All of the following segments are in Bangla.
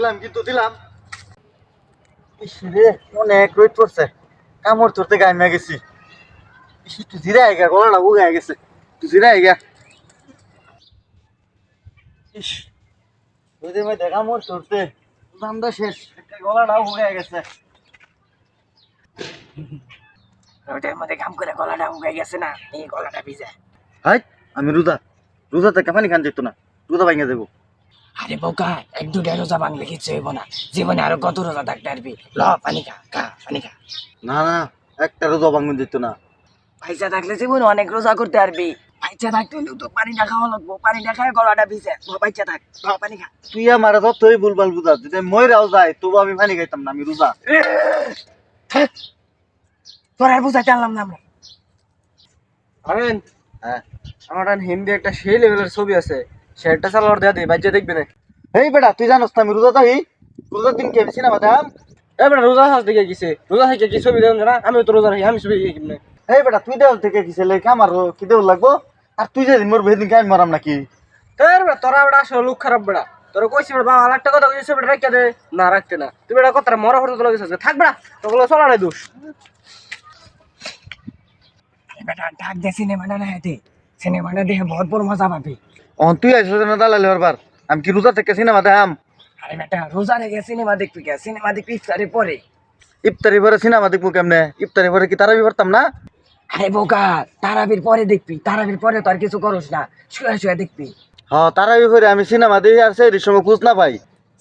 দিলাম কিন্তু দিলাম। রে অনেক রোদ পড়ছে। কামড় ধরতে গায়ে গেছি। একটু জিরে আইগা গলাটা উগায় গেছে। একটু জিরে আইগা। ইস রোদের মধ্যে কামড় ধরতে দামটা শেষ। একটা উগায় গেছে। রোদের মধ্যে কাম করে গলাটা গেছে না এই গলাটা ভিজে। হাই আমি রোজা। রোজা থেকে পানি খান যেত না রোজা ভাঙে দেবো। আরে বোকা এক দুটা রোজা ভাঙলে কিচ্ছু হইব না। জীবনে আরও কত রোজা থাকতে পারবি? ল পানি খা খা পানি খা। না না একটা রোজা ভাঙন যেত না। পয়সা থাকলে জীবনে অনেক রোজা করতে পারবি। পয়সা থাকতে হলেও তো পানিটা খাওয়া লাগবো। পানিটা খায় গলাটা ভিজে। থাক ল পানি খা। তুই আমার যতই ভুলভাল বুঝা যদি ময়রাও যায় তবু আমি পানি খাইতাম না আমি রোজা। তোর আর বুঝাইতে আনলাম না আমরা। আরেন হ্যাঁ। আমার হিন্দি একটা সেই লেভেলের ছবি আছে। সেটা চালার দেয়া দে বাজ্যা দেখবে না। এই বেটা তুই জানোস না আমি রোজা থাকি? রোজার দিন কে সিনেমা দেখাম এই বেটা রোজা হাস দেখে গেছে। রোজা থেকে কি ছবি দেন না? আমি তো রোজা রাখি আমি ছবি দেখি কেমনে এই বেটা তুই দেওয়াল থেকে কিসে লেখা আমার কি দেওয়াল লাগবো? আর তুই যেদিন মরবি সেদিন আমি মরাম নাকি? তোর বেটা তোরা বেটা আসলে লোক খারাপ বেটা। তোর কইছি বেটা বাবা একটা কথা কইছি বেটা রাখতে দে। না রাখতে না। তুই বেটা কথা মরা হতে তো লাগেছে থাক বেটা তোগুলো চলারে দোষ। আরে বেটা ডাক দে সিনেমাটা না হেতে সিনেমাটা দেখে বহুত বড় মজা পাবি। ও তুই আইসো না দালালে বারবার আমি কি রোজা থেকে সিনেমা দেখাম? আরে বেটা রোজা রেখে সিনেমা দেখবি কে? সিনেমা দেখবি ইফতারে পরে। ইফতারি পরে সিনেমা দেখব কেমনে? ইফতারি পরে কি তারাবি পারতাম না? আরে বোকা তারাবির পরে দেখবি। তারাবির পরে তো আর কিছু করস না। শুয়ে শুয়ে দেখবি। হ তারাবি পরে আমি সিনেমা দেখি আর সেই সময় খুঁজ না পাই।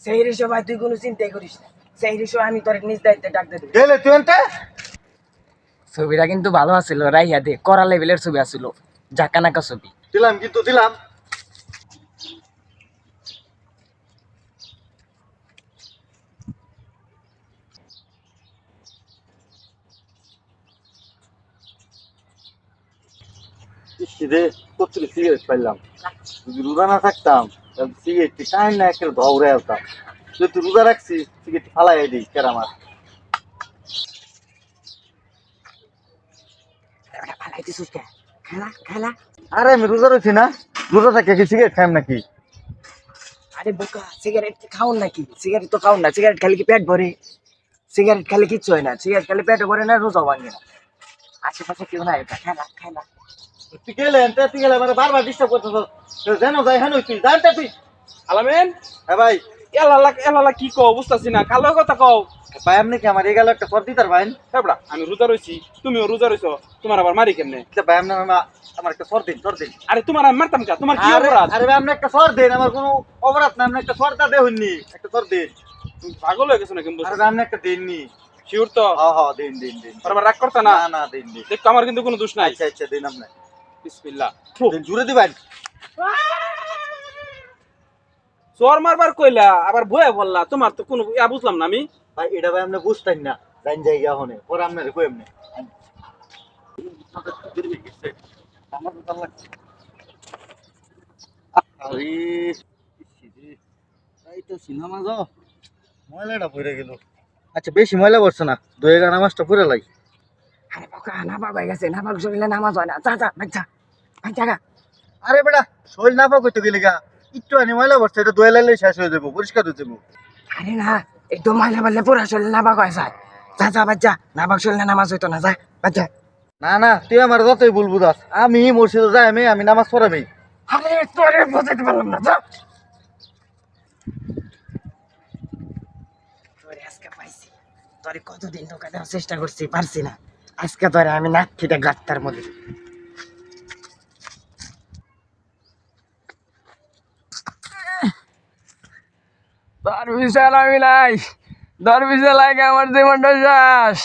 সেই ভাই তুই কোনো চিন্তাই করিস না। সেই রেশো আমি তোর নিজ দায়িত্বে ডাক দেবো। গেলে তুই এনতে? ছবিটা কিন্তু ভালো আছিল রাইয়া দে। করা লেভেলের ছবি আছিল। জাকানাকা ছবি। দিলাম কিন্তু দিলাম। ইস রে কচুরি সিগারেট পাইলাম? যদি রোজা না থাকতাম তাহলে সিগারেটটি টাইম না একেবারে ধরে আসতাম যদি রোজা রাখছি সিগারেট ফালাই দিই কেরামার আরে আমি রোজা রয়েছি না। রোজা থাকে কি সিগারেট খাইম নাকি? আরে বোকা সিগারেট কি খাওন নাকি? সিগারেট তো খাওন না। সিগারেট খালি কি পেট ভরে? সিগারেট খালি কিচ্ছু হয় না। সিগারেট খালি পেটে ভরে না রোজা ভাঙে না। আশেপাশে কেউ না এটা খেলা খেলা। তুই গেলে তুই গেলে মানে বারবার ডিস্টার্ব করতেছ। যেন যাই হ্যাঁ তুই জানতে তুই। আলামেন? হ্যাঁ ভাই। এলালা এলালা কি কও বুঝতাছি না। কালো কথা কও। ভাই আপনি কি আমার একটা সর্দি তার ভাই? হ্যাঁ আমি রোজা রইছি তুমিও রোজা রইছো তোমার আবার মারি কেমনে? ভাই আপনার আমার- আমার একটা সর দিন সর দিন। আরে তোমার আমি মারতাম কা? তোমার কি অপরাধ? আরে ভাই আপনি একটা সর দিন আমার কোনো অপরাধ না আপনি একটা সরটা দেহননি একটা সর দিন। তুমি পাগল হয়ে গেছো নাকি আরে ভাই আপনি একটা দিননি শিওর তো? হ্যাঁ হ্যাঁ দিন দিন দিন। আর আবার রাগ করতে না? না না দিন দিন। দেখতো আমার কিন্তু কোনো দোষ নাই। আচ্ছা আচ্ছা দিন আপনি। বিসমিল্লাহ। জুড়ে দিবেন। চোর মারবার কইলা আবার বয়ে বললা তোমার তো কোনো ইয়া বুঝলাম না আমি। ভাই এটা ভাই আপনি বুঝতেন না জান জায়গা হনে পরে আপনার কই এমনি আমার তো ভালো লাগছে আরে এই তো সিনেমা যাও। ময়লাটা পড়ে গেল। আচ্ছা বেশি ময়লা পড়ছে না দই গা নামাজটা পড়ে লাই। নাপাক হয়ে গেছে নাপাক শরীরে নামাজ হয় না যা যা আরে বেটা শরীর না পাক হইতে গেলে গা। একটু আনি ময়লা পড়ছে এটা দই লাইলে শেষ হয়ে যাব পরিষ্কার হয়ে যাব। আরে না একদম মাইলা বললে পুরা শরীরে নাপাক হয়ে যায়। যা যা বাচ্চা নাপাক শরীরে নামাজ হইতো না যা। বাচ্চা না না তুই আমার যতই বলব দাস আমি মসজিদে যাই আমি আমি নামাজ পড়াবি আরে তোরে বোঝাতে পারলাম না যা। তোরে আজকে পাইছি। তোরে কতদিন ধোকা দেওয়ার চেষ্টা করছি পারছি না। আজকে ধরে আমি নাক ফিটে গাত্তার মধ্যে। তোর বিশাল আমি নাই। তোর বিশাল লাগে আমার জীবনটা শেষ।